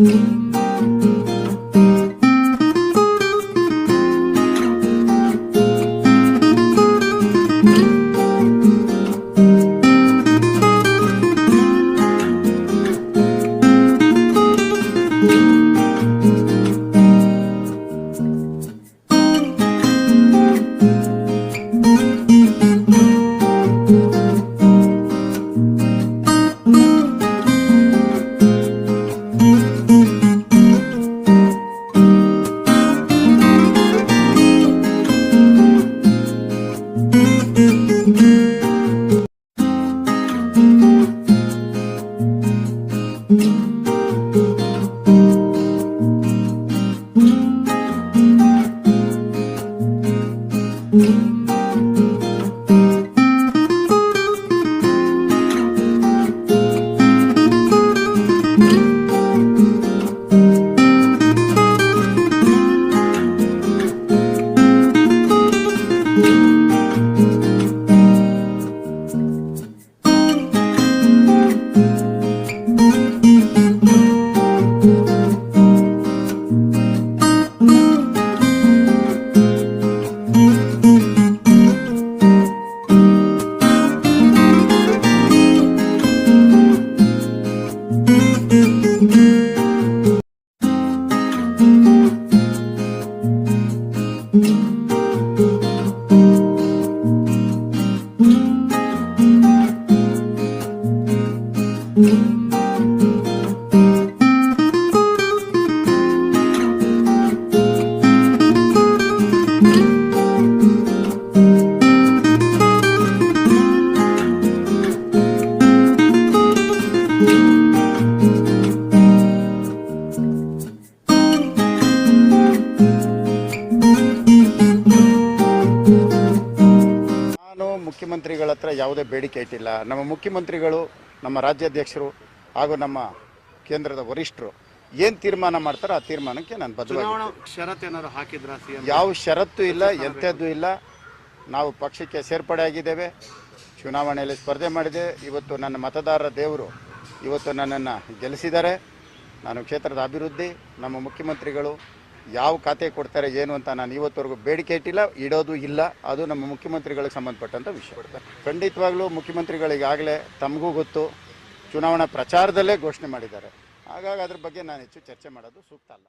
Música ಮುಖ್ಯಮಂತ್ರಿಗಳ ಹತ್ರ ಯಾವುದೇ ಬೇಡಿಕೆ ಇಟ್ಟಿಲ್ಲ. ನಮ್ಮ ಮುಖ್ಯಮಂತ್ರಿಗಳು ನಮ್ಮ ರಾಜ್ಯಾಧ್ಯಕ್ಷರು ಹಾಗೂ ನಮ್ಮ ಕೇಂದ್ರದ ವರಿಷ್ಠರು ಏನು ತೀರ್ಮಾನ ಮಾಡ್ತಾರೋ ಆ ತೀರ್ಮಾನಕ್ಕೆ ನಾನು ಬದಲ ಯಾವ ಷರತ್ತು ಇಲ್ಲ ಎಂಥದ್ದು ಇಲ್ಲ. ನಾವು ಪಕ್ಷಕ್ಕೆ ಸೇರ್ಪಡೆ ಆಗಿದ್ದೇವೆ. ಚುನಾವಣೆಯಲ್ಲಿ ಸ್ಪರ್ಧೆ ಮಾಡಿದೆ. ಇವತ್ತು ನನ್ನ ಮತದಾರರ ದೇವರು ಇವತ್ತು ನನ್ನನ್ನು ಗೆಲ್ಲಿಸಿದ್ದಾರೆ. ನಾನು ಕ್ಷೇತ್ರದ ಅಭಿವೃದ್ಧಿ ನಮ್ಮ ಮುಖ್ಯಮಂತ್ರಿಗಳು ಯಾವ ಖಾತೆ ಕೊಡ್ತಾರೆ, ಏನು ಅಂತ ನಾನು ಇವತ್ತವರೆಗೂ ಬೇಡಿಕೆ ಇಟ್ಟಿಲ್ಲ, ಇಡೋದು ಇಲ್ಲ. ಅದು ನಮ್ಮ ಮುಖ್ಯಮಂತ್ರಿಗಳಿಗೆ ಸಂಬಂಧಪಟ್ಟಂಥ ವಿಷಯ. ಖಂಡಿತವಾಗ್ಲೂ ಮುಖ್ಯಮಂತ್ರಿಗಳಿಗಾಗಲೇ ತಮಗೂ ಗೊತ್ತು. ಚುನಾವಣಾ ಪ್ರಚಾರದಲ್ಲೇ ಘೋಷಣೆ ಮಾಡಿದ್ದಾರೆ. ಹಾಗಾಗಿ ಅದ್ರ ಬಗ್ಗೆ ನಾನು ಹೆಚ್ಚು ಚರ್ಚೆ ಮಾಡೋದು ಸೂಕ್ತ ಅಲ್ಲ.